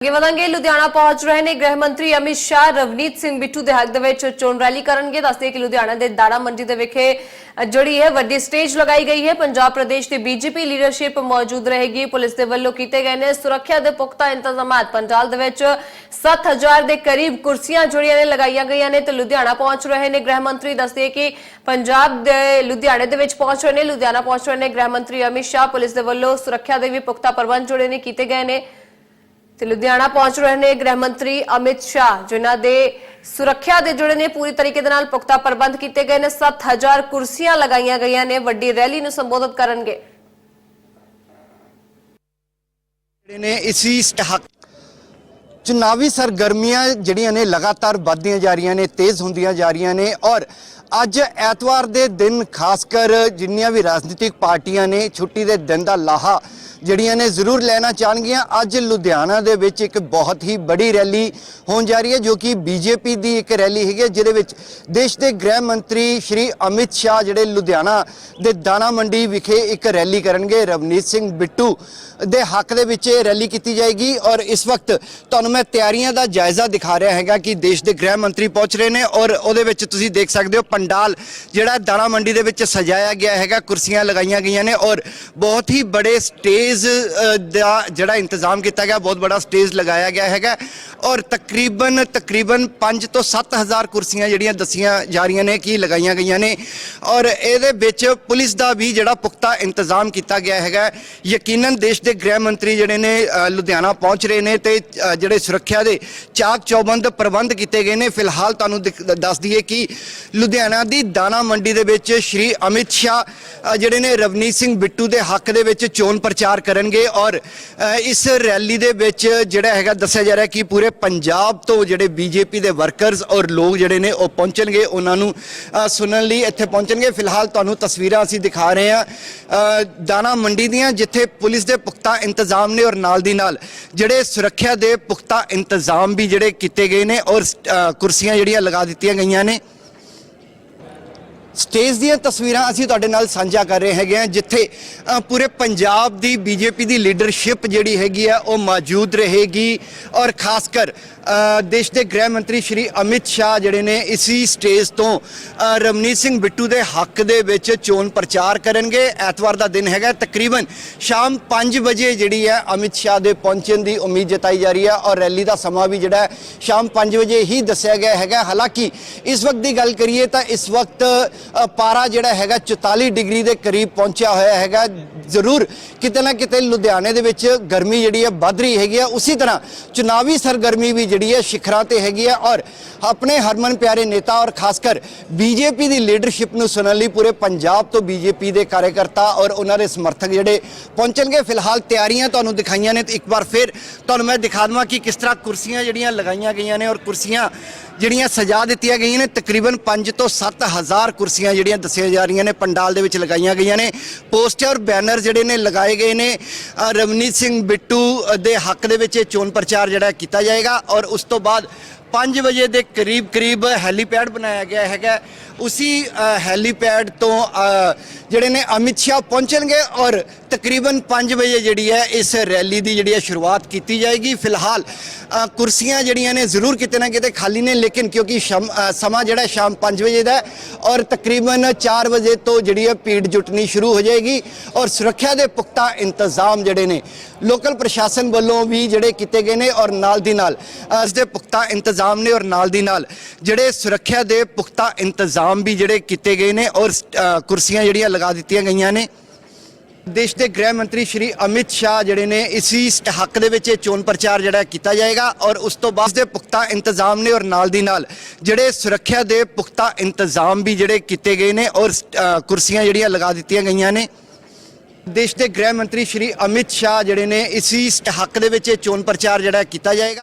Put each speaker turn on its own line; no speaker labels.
ਅੱਗੇ ਵਧਾਂਗੇ, ਲੁਧਿਆਣਾ ਪਹੁੰਚ ਰਹੇ ਨੇ ਗ੍ਰਹਿ ਮੰਤਰੀ ਅਮਿਤ ਸ਼ਾਹ, ਰਵਨੀਤ ਸਿੰਘ ਬਿੱਟੂ ਦੇ ਹੱਕ ਦੇ ਵਿੱਚ ਚੋਣ ਰੈਲੀ ਕਰਨਗੇ। ਦੱਸਦੇ ਕਿ ਲੁਧਿਆਣਾ ਦੇ ਦਾਣਾ ਮੰਡੀ ਦੇ ਵਿਖੇ ਜਿਹੜੀ ਹੈ ਵੱਡੀ ਸਟੇਜ ਲਗਾਈ ਗਈ ਹੈ। ਪੰਜਾਬ ਪ੍ਰਦੇਸ਼ ਦੀ ਬੀਜੇਪੀ ਲੀਡਰਸ਼ਿਪ ਮੌਜੂਦ ਰਹੇਗੀ। ਪੁਲਿਸ ਦੇ ਵੱਲੋਂ ਕੀਤੇ ਗਏ ਨੇ ਸੁਰੱਖਿਆ ਦੇ ਪੁਖਤਾ ਇੰਤਜ਼ਾਮਾਤ ਪੰਡਾਲ ਦੇ ਵਿੱਚ 7000 ਦੇ ਕਰੀਬ ਕੁਰਸੀਆਂ ਜਿਹੜੀਆਂ ਨੇ ਲਗਾਈਆਂ ਗਈਆਂ ਨੇ ਤੇ ਲੁਧਿਆਣਾ ਪਹੁੰਚ ਰਹੇ ਨੇ ਗ੍ਰਹਿ ਮੰਤਰੀ। ਦੱਸਦੇ ਕਿ ਪੰਜਾਬ ਦੇ ਲੁਧਿਆਣੇ ਦੇ ਵਿੱਚ ਪਹੁੰਚ ਰਹੇ ਨੇ, ਲੁਧਿਆਣਾ ਪਹੁੰਚ ਰਹੇ ਨੇ ਗ੍ਰਹਿ ਮੰਤਰੀ ਅਮਿਤ ਸ਼ਾਹ। ਪੁਲਿਸ ਦੇ ਵੱਲੋਂ ਸੁਰੱਖਿਆ ਦੇ ਵੀ ਪੁਖਤਾ ਪ੍ਰਬੰਧ ਜਿਹੜੇ ਨੇ, ਕੀਤੇ ਗਏ ਨੇ। ਤੇ ਲੁਧਿਆਣਾ ਪਹੁੰਚ ਰਹੇ ਨੇ ਗ੍ਰਹਿ ਮੰਤਰੀ ਅਮਿਤ ਸ਼ਾਹ, ਜਿਨ੍ਹਾਂ ਦੇ ਸੁਰੱਖਿਆ ਦੇ ਜਿਹੜੇ ਨੇ, ਪੂਰੀ ਤਰੀਕੇ ਦੇ ਨਾਲ ਪੁਖਤਾ ਪ੍ਰਬੰਧ ਕੀਤੇ ਗਏ ਨੇ। 7000 ਕੁਰਸੀਆਂ ਲਗਾਈਆਂ ਗਈਆਂ ਨੇ, ਵੱਡੀ ਰੈਲੀ ਨੂੰ ਸੰਬੋਧਿਤ ਕਰਨਗੇ।
ਜਿਹੜੇ ਨੇ ਇਸੀ ਸਟਹਕ ਚੁਣਾਵੀ ਸਰਗਰਮੀਆਂ ਜਿਹੜੀਆਂ ਨੇ, ਲਗਾਤਾਰ ਵੱਧਦੀਆਂ ਜਾ ਰਹੀਆਂ ਨੇ, ਤੇਜ਼ ਹੁੰਦੀਆਂ ਜਾ ਰਹੀਆਂ ਨੇ, ਔਰ ਅੱਜ ਐਤਵਾਰ ਦੇ ਦਿਨ ਖਾਸ ਕਰ ਜਿੰਨੀਆਂ ਵੀ ਰਾਜਨੀਤਿਕ ਪਾਰਟੀਆਂ ਨੇ, ਛੁੱਟੀ ਦੇ ਦਿਨ ਦਾ ਲਾਹਾ ਜਿਹੜੀਆਂ ਨੇ ਜ਼ਰੂਰ ਲੈਣਾ ਚਾਹਣਗੀਆਂ। ਅੱਜ ਲੁਧਿਆਣਾ ਦੇ ਵਿੱਚ ਇੱਕ ਬਹੁਤ ਹੀ ਬੜੀ ਰੈਲੀ ਹੋਣ ਜਾ ਰਹੀ ਹੈ ਜੋ ਕਿ ਬੀਜੇਪੀ ਦੀ ਇੱਕ ਰੈਲੀ ਹੈਗੀ ਹੈ, ਜਿਹਦੇ ਵਿੱਚ ਦੇਸ਼ ਦੇ ਗ੍ਰਹਿ ਮੰਤਰੀ ਸ਼੍ਰੀ ਅਮਿਤ ਸ਼ਾਹ ਜਿਹੜੇ ਲੁਧਿਆਣਾ ਦੇ ਦਾਣਾ ਮੰਡੀ ਵਿਖੇ ਇੱਕ ਰੈਲੀ ਕਰਨਗੇ। ਰਵਨੀਤ ਸਿੰਘ ਬਿੱਟੂ ਦੇ ਹੱਕ ਦੇ ਵਿੱਚ ਇਹ ਰੈਲੀ ਕੀਤੀ ਜਾਏਗੀ ਔਰ ਇਸ ਵਕਤ ਤੁਹਾਨੂੰ ਮੈਂ ਤਿਆਰੀਆਂ ਦਾ ਜਾਇਜ਼ਾ ਦਿਖਾ ਰਿਹਾ ਹੈਗਾ ਕਿ ਦੇਸ਼ ਦੇ ਗ੍ਰਹਿ ਮੰਤਰੀ ਪਹੁੰਚ ਰਹੇ ਨੇ ਔਰ ਉਹਦੇ ਵਿੱਚ ਤੁਸੀਂ ਦੇਖ ਸਕਦੇ ਹੋ ਪੰਡਾਲ ਜਿਹੜਾ ਦਾਣਾ ਮੰਡੀ ਦੇ ਵਿੱਚ ਸਜਾਇਆ ਗਿਆ ਹੈਗਾ ਕੁਰਸੀਆਂ ਲਗਾਈਆਂ ਗਈਆਂ ਨੇ ਔਰ ਬਹੁਤ ਹੀ ਬੜੇ ਸਟੇਜ ਅ, ਦਾ ਜਿਹੜਾ ਇੰਤਜ਼ਾਮ ਕੀਤਾ ਗਿਆ ਬਹੁਤ ਬੜਾ ਸਟੇਜ ਲਗਾਇਆ ਗਿਆ ਹੈਗਾ। ਔਰ ਤਕਰੀਬਨ ਤਕਰੀਬਨ 5 ਤੋਂ 7000 ਕੁਰਸੀਆਂ ਜਿਹੜੀਆਂ ਦੱਸੀਆਂ ਜਾ ਰਹੀਆਂ ਨੇ ਕਿ ਲਗਾਈਆਂ ਗਈਆਂ ਨੇ। ਔਰ ਇਹਦੇ ਵਿੱਚ ਪੁਲਿਸ ਦਾ ਵੀ ਜਿਹੜਾ ਪੁਖਤਾ ਇੰਤਜ਼ਾਮ ਕੀਤਾ ਗਿਆ ਹੈਗਾ। ਯਕੀਨਨ ਦੇਸ਼ ਦੇ ਗ੍ਰਹਿ ਮੰਤਰੀ ਜਿਹੜੇ ਨੇ ਲੁਧਿਆਣਾ ਪਹੁੰਚ ਰਹੇ ਨੇ ਤੇ ਜਿਹੜੇ ਸੁਰੱਖਿਆ ਦੇ ਚਾਕ ਚੌਬੰਦ ਪ੍ਰਬੰਧ ਕੀਤੇ ਗਏ ਨੇ। ਫਿਲਹਾਲ ਤੁਹਾਨੂੰ ਦਿਖ- ਦੱਸ ਦਈਏ ਕਿ ਲੁਧਿਆਣਾ ਦੀ ਦਾਣਾ ਮੰਡੀ ਦੇ ਵਿੱਚ ਸ਼੍ਰੀ ਅਮਿਤ ਸ਼ਾਹ ਜਿਹੜੇ ਨੇ ਰਵਨੀਤ ਸਿੰਘ ਬਿੱਟੂ ਦੇ ਹੱਕ ਦੇ ਵਿੱਚ ਚੋਣ ਪ੍ਰਚਾਰ ਕਰਨਗੇ। ਔਰ ਇਸ ਰੈਲੀ ਦੇ ਵਿੱਚ ਜਿਹੜਾ ਹੈਗਾ ਦੱਸਿਆ ਜਾ ਰਿਹਾ ਕਿ ਪੂਰੇ ਪੰਜਾਬ ਤੋਂ ਜਿਹੜੇ ਬੀਜੇਪੀ ਦੇ ਵਰਕਰਸ ਔਰ ਲੋਕ ਜਿਹੜੇ ਨੇ ਉਹ ਪਹੁੰਚਣਗੇ ਉਹਨਾਂ ਨੂੰ ਸੁਣਨ ਲਈ ਇੱਥੇ ਪਹੁੰਚਣਗੇ। ਫਿਲਹਾਲ ਤੁਹਾਨੂੰ ਤਸਵੀਰਾਂ ਅਸੀਂ ਦਿਖਾ ਰਹੇ ਹਾਂ। ਅ, ਦਾਣਾ ਮੰਡੀ ਦੀਆਂ ਜਿੱਥੇ ਪੁਲਿਸ ਦੇ ਪੁਖਤਾ ਇੰਤਜ਼ਾਮ ਨੇ ਔਰ ਨਾਲ ਦੀ ਨਾਲ ਜਿਹੜੇ ਸੁਰੱਖਿਆ ਦੇ ਪੁਖਤਾ ਇੰਤਜ਼ਾਮ ਵੀ ਜਿਹੜੇ ਕੀਤੇ ਗਏ ਨੇ ਔਰ ਕੁਰਸੀਆਂ ਜਿਹੜੀਆਂ ਲਗਾ ਦਿੱਤੀਆਂ ਗਈਆਂ ਨੇ। ਸਟੇਜ ਦੀਆਂ ਤਸਵੀਰਾਂ ਅਸੀਂ ਤੁਹਾਡੇ ਨਾਲ ਸਾਂਝਾ ਕਰ ਰਹੇ ਹੈਗੇ ਆ ਜਿੱਥੇ ਪੂਰੇ ਪੰਜਾਬ ਦੀ ਬੀਜੇਪੀ ਦੀ ਲੀਡਰਸ਼ਿਪ ਜਿਹੜੀ ਹੈਗੀ ਆ ਉਹ ਮੌਜੂਦ ਰਹੇਗੀ। ਔਰ ਖਾਸ ਕਰ ਦੇਸ਼ ਦੇ ਗ੍ਰਹਿ ਮੰਤਰੀ ਸ਼੍ਰੀ ਅਮਿਤ ਸ਼ਾਹ ਜਿਹੜੇ ਨੇ ਇਸੀ ਸਟੇਜ ਤੋਂ ਅ, ਰਵਨੀਤ ਸਿੰਘ ਬਿੱਟੂ ਦੇ ਹੱਕ ਦੇ ਵਿੱਚ ਚੋਣ ਪ੍ਰਚਾਰ ਕਰਨਗੇ। ਐਤਵਾਰ ਦਾ ਦਿਨ ਹੈਗਾ ਤਕਰੀਬਨ ਸ਼ਾਮ 5 ਵਜੇ ਜਿਹੜੀ ਹੈ ਅਮਿਤ ਸ਼ਾਹ ਦੇ ਪਹੁੰਚਣ ਦੀ ਉਮੀਦ ਜਤਾਈ ਜਾ ਰਹੀ ਹੈ ਔਰ ਰੈਲੀ ਦਾ ਸਮਾਂ ਵੀ ਜਿਹੜਾ ਸ਼ਾਮ 5 ਵਜੇ ਹੀ ਦੱਸਿਆ ਗਿਆ ਹੈਗਾ। ਹਾਲਾਂਕਿ ਇਸ ਵਕਤ ਦੀ ਗੱਲ ਕਰੀਏ ਤਾਂ ਇਸ ਵਕਤ ਪਾਰਾ ਜਿਹੜਾ ਹੈਗਾ 44 ਡਿਗਰੀ ਦੇ ਕਰੀਬ ਪਹੁੰਚਿਆ ਹੋਇਆ ਹੈਗਾ। ਜ਼ਰੂਰ ਕਿਤੇ ਨਾ ਕਿਤੇ ਲੁਧਿਆਣੇ ਦੇ ਵਿੱਚ ਗਰਮੀ ਜਿਹੜੀ ਹੈ ਵੱਧ ਰਹੀ ਹੈਗੀ ਆ ਉਸੇ ਤਰ੍ਹਾਂ ਚੁਣਾਵੀ ਸਰਗਰਮੀ ਵੀ ਜਿਹੜੀ ਹੈ ਸਿਖਰਾਂ ਤੇ ਹੈਗੀ ਆ ਔਰ ਆਪਣੇ ਹਰਮਨ ਪਿਆਰੇ ਨੇਤਾ ਔਰ ਖਾਸ ਕਰ ਬੀਜੇਪੀ ਦੀ ਲੀਡਰਸ਼ਿਪ ਨੂੰ ਸੁਣਨ ਲਈ ਪੂਰੇ ਪੰਜਾਬ ਤੋਂ ਬੀਜੇਪੀ ਦੇ ਕਾਰਜਕਰਤਾ ਔਰ ਉਹਨਾਂ ਦੇ ਸਮਰਥਕ ਜਿਹੜੇ ਪਹੁੰਚਣਗੇ। ਫਿਲਹਾਲ ਤਿਆਰੀਆਂ ਤੁਹਾਨੂੰ ਦਿਖਾਈਆਂ ਨੇ ਤੇ ਇੱਕ ਵਾਰ ਫਿਰ ਤੁਹਾਨੂੰ ਮੈਂ ਦਿਖਾ ਦਵਾਂ ਕਿ ਕਿਸ ਤਰ੍ਹਾਂ ਕੁਰਸੀਆਂ ਜਿਹੜੀਆਂ ਲਗਾਈਆਂ ਗਈਆਂ ਨੇ ਔਰ ਕੁਰਸੀਆਂ ਜਿਹੜੀਆਂ ਸਜਾ ਦਿੱਤੀਆਂ ਗਈਆਂ ਨੇ। ਤਕਰੀਬਨ 5 ਤੋਂ 7000 ਕੁਰਸੀਆਂ ਜਿਹੜੀਆਂ ਦੱਸੀਆਂ ਜਾ ਰਹੀਆਂ ਨੇ, ਪੰਡਾਲ ਦੇ ਵਿੱਚ ਲਗਾਈਆਂ ਗਈਆਂ ਨੇ। ਪੋਸਟਰ ਬੈਨਰ ਜਿਹੜੇ ਨੇ ਲਗਾਏ ਗਏ ਨੇ। ਰਵਨੀਤ ਸਿੰਘ ਬਿੱਟੂ ਦੇ ਹੱਕ ਦੇ ਵਿੱਚ ਇਹ ਚੋਣ ਪ੍ਰਚਾਰ ਜਿਹੜਾ ਕੀਤਾ ਜਾਏਗਾ ਔਰ ਉਸ ਤੋਂ ਬਾਅਦ 5 ਵਜੇ ਦੇ ਕਰੀਬ ਕਰੀਬ ਹੈਲੀਪੈਡ ਬਣਾਇਆ ਗਿਆ ਹੈਗਾ। ਉਸੀ ਹੈਲੀਪੈਡ ਤੋਂ ਜਿਹੜੇ ਨੇ ਅਮਿਤ ਸ਼ਾਹ ਪਹੁੰਚਣਗੇ ਔਰ ਤਕਰੀਬਨ 5 ਵਜੇ ਜਿਹੜੀ ਹੈ ਇਸ ਰੈਲੀ ਦੀ ਜਿਹੜੀ ਹੈ ਸ਼ੁਰੂਆਤ ਕੀਤੀ ਜਾਏਗੀ। ਫਿਲਹਾਲ ਕੁਰਸੀਆਂ ਜਿਹੜੀਆਂ ਨੇ ਜ਼ਰੂਰ ਕਿਤੇ ਨਾ ਕਿਤੇ ਖਾਲੀ ਨੇ, ਲੇਕਿਨ ਕਿਉਂਕਿ ਸ਼ਮ- ਸਮਾਂ ਜਿਹੜਾ ਸ਼ਾਮ 5 ਵਜੇ ਦਾ ਔਰ ਤਕਰੀਬਨ 4 ਵਜੇ ਤੋਂ ਜਿਹੜੀ ਹੈ ਭੀੜ ਜੁਟਣੀ ਸ਼ੁਰੂ ਹੋ ਜਾਏਗੀ ਔਰ ਸੁਰੱਖਿਆ ਦੇ ਪੁਖਤਾ ਇੰਤਜ਼ਾਮ ਜਿਹੜੇ ਨੇ, ਲੋਕਲ ਪ੍ਰਸ਼ਾਸਨ ਵੱਲੋਂ ਵੀ ਜਿਹੜੇ ਕੀਤੇ ਗਏ ਨੇ ਔਰ ਨਾਲ ਦੀ ਨਾਲ ਇਸ ਦੇ ਪੁਖਤਾ ਇੰਤਜ਼ਾਮ ਨੇ ਔਰ ਨਾਲ ਦੀ ਨਾਲ ਜਿਹੜੇ ਸੁਰੱਖਿਆ ਦੇ ਪੁਖਤਾ ਇੰਤਜ਼ਾਮ ਵੀ ਜਿਹੜੇ ਕੀਤੇ ਗਏ ਨੇ ਔਰ ਕੁਰਸੀਆਂ ਜਿਹੜੀਆਂ ਲਗਾ ਦਿੱਤੀਆਂ ਗਈਆਂ ਨੇ। ਦੇਸ਼ ਦੇ ਗ੍ਰਹਿ ਮੰਤਰੀ ਸ਼੍ਰੀ ਅਮਿਤ ਸ਼ਾਹ ਜਿਹੜੇ ਨੇ, ਇਸੀ ਹੱਕ ਦੇ ਵਿੱਚ ਇਹ ਚੋਣ ਪ੍ਰਚਾਰ ਜਿਹੜਾ ਕੀਤਾ ਜਾਏਗਾ ਔਰ ਉਸ ਤੋਂ ਬਾਅਦ ਦੇ ਪੁਖਤਾ ਇੰਤਜ਼ਾਮ ਨੇ ਔਰ ਨਾਲ ਦੀ ਨਾਲ ਜਿਹੜੇ ਸੁਰੱਖਿਆ ਦੇ ਪੁਖਤਾ ਇੰਤਜ਼ਾਮ ਵੀ ਜਿਹੜੇ ਕੀਤੇ ਗਏ ਨੇ ਔਰ ਕੁਰਸੀਆਂ ਜਿਹੜੀਆਂ ਲਗਾ ਦਿੱਤੀਆਂ ਗਈਆਂ ਨੇ। ਦੇਸ਼ ਦੇ ਗ੍ਰਹਿ ਮੰਤਰੀ ਸ਼੍ਰੀ ਅਮਿਤ ਸ਼ਾਹ ਜਿਹੜੇ ਨੇ, ਇਸੀ ਹੱਕ ਦੇ ਵਿੱਚ ਇਹ ਚੋਣ ਪ੍ਰਚਾਰ ਜਿਹੜਾ ਕੀਤਾ ਜਾਏਗਾ।